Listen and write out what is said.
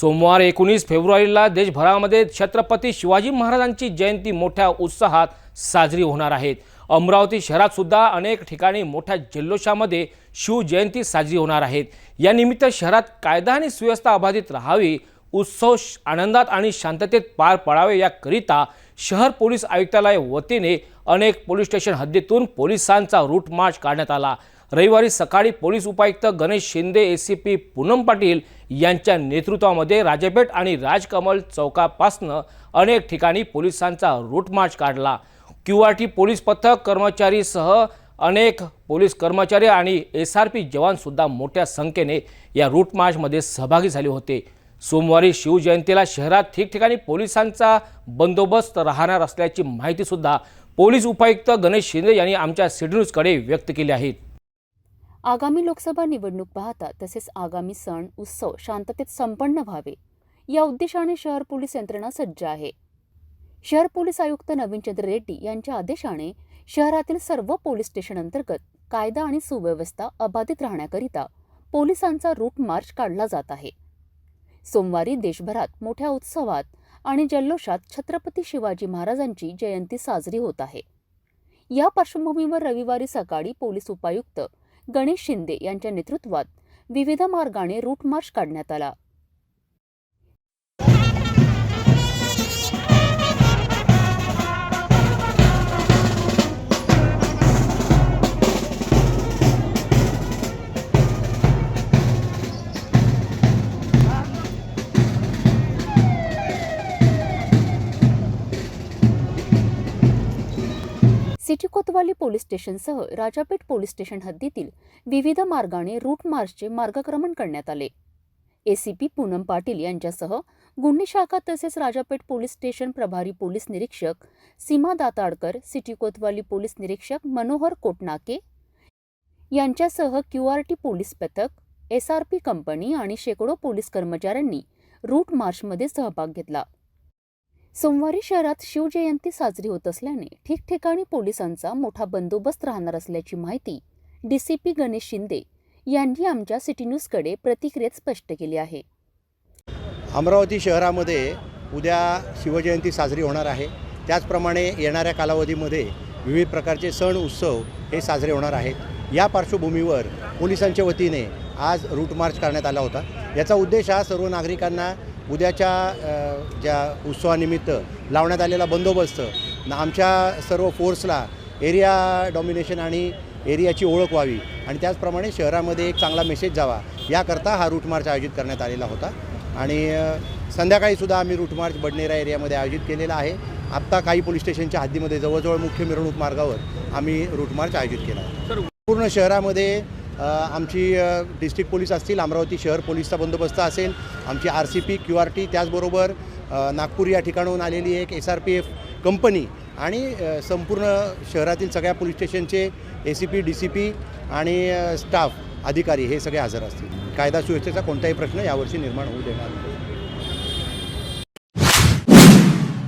सोमवार एकोणीस फेब्रुवारीला देशभरामध्ये छत्रपती शिवाजी महाराजांची जयंती मोठ्या उत्साहात साजरी होणार आहे. अमरावती शहरात सुद्धा अनेक ठिकाणी मोठ्या जल्लोषामध्ये शिवजयंती साजरी होणार आहेत या निमित्त शहरात कायदा आणि सुव्यवस्था अबाधित राहावी उत्सव श- आनंदात आणि शांततेत पार पडावे याकरिता शहर पोलीस आयुक्तालय वतीने अनेक पोलीस स्टेशन हद्दीतून पोलिसांचा रूट मार्च काढण्यात आला. रविवारी सकाळी पोलीस उपायुक्त Ganesh Shinde A C P Poonam Patil यांच्या नेतृत्वामध्ये राजपेट आणि राजकमल चौकापासनं अनेक ठिकाणी पोलिसांचा रूट मार्च काढला. क्यू आर टी पोलीस पथक कर्मचारीसह अनेक पोलीस कर्मचारी आणि एस आर पी जवानसुद्धा मोठ्या संख्येने या रूट मार्चमध्ये सहभागी झाले होते. सोमवारी शिवजयंतीला शहरात ठिकठिकाणी पोलिसांचा बंदोबस्त राहणार असल्याची माहितीसुद्धा पोलीस उपायुक्त गणेश शिंदे यांनी आमच्या सिटी न्यूजकडे व्यक्त केली आहे. आगामी लोकसभा निवडणूक पाहता तसेच आगामी सण उत्सव शांततेत संपन्न व्हावे. या उद्देशाने शहर पोलीस यंत्रणा सज्ज आहे. शहर पोलीस आयुक्त नवीनचंद्र रेड्डी यांच्या आदेशाने शहरातील सर्व पोलीस स्टेशन अंतर्गत कायदा आणि सुव्यवस्था अबाधित राहण्याकरिता पोलिसांचा रूट मार्च काढला जात आहे. सोमवारी देशभरात मोठ्या उत्सवात आणि जल्लोषात छत्रपती शिवाजी महाराजांची जयंती साजरी होत आहे. या पार्श्वभूमीवर रविवारी सकाळी पोलीस उपायुक्त गणेश शिंदे यांच्या नेतृत्वात विविध मार्गाने रूट मार्च काढण्यात आला. सिटी कोतवाली पोलीस स्टेशनसह राजापेठ पोलीस स्टेशन हद्दीतील विविध मार्गाने रूट मार्चचे मार्गक्रमण करण्यात आले. एसीपी पूनम पाटील यांच्यासह गुन्हे शाखा तसेच राजापेठ पोलीस स्टेशन प्रभारी पोलीस निरीक्षक सीमा दाताडकर सिटी कोतवाली पोलीस निरीक्षक मनोहर कोटनाके यांच्यासह क्यू आर टी पोलीस पथक एस आर पी कंपनी आणि शेकडो पोलीस कर्मचाऱ्यांनी रूट मार्चमध्ये सहभाग घेतला. सोमवारी शहरात शिवजयंती साजरी होत असल्याने ठिकठिकाणी पोलिसांचा मोठा बंदोबस्त राहणार असल्याची माहिती डीसीपी गणेश शिंदे यांनी आमच्या सिटी न्यूजकडे प्रतिक्रियेत स्पष्ट केली आहे. अमरावती शहरामध्ये उद्या शिवजयंती साजरी होणार आहे. त्याचप्रमाणे येणाऱ्या कालावधीमध्ये विविध प्रकारचे सण उत्सव हे साजरे होणार आहेत. या पार्श्वभूमीवर पोलिसांच्या वतीने आज रूट मार्च करण्यात आला होता. याचा उद्देश हा सर्व नागरिकांना उद्याच्या ज्या उत्सवानिमित्त लावण्यात आलेला बंदोबस्त न आमच्या सर्व फोर्सला एरिया डॉमिनेशन आणि एरियाची ओळख व्हावी आणि त्याचप्रमाणे शहरामध्ये एक चांगला मेसेज जावा याकरता हा रूट मार्च आयोजित करण्यात आलेला होता. आणि संध्याकाळीसुद्धा आम्ही रूट मार्च बडनेरा एरियामध्ये आयोजित केलेला आहे. आत्ता काही पोलीस स्टेशनच्या हद्दीमध्ये जवळजवळ मुख्य मिरवणूक मार्गावर आम्ही रूट मार्च आयोजित केला. पूर्ण शहरामध्ये आमची डिस्ट्रिक्ट पोलीस असतील अमरावती शहर पोलीसचा बंदोबस्त असेल आमची R C P Q R T त्याचबरोबर नागपूर या ठिकाणाहून आलेली एक S R P F company आणि संपूर्ण शहरातील सगळ्या पोलीस स्टेशनचे A C P D C P आणि स्टाफ अधिकारी हे सगळे हजर असतील. कायदा सुव्यवस्थेचा कोणताही प्रश्न यावर्षी निर्माण होऊ देणार नाही.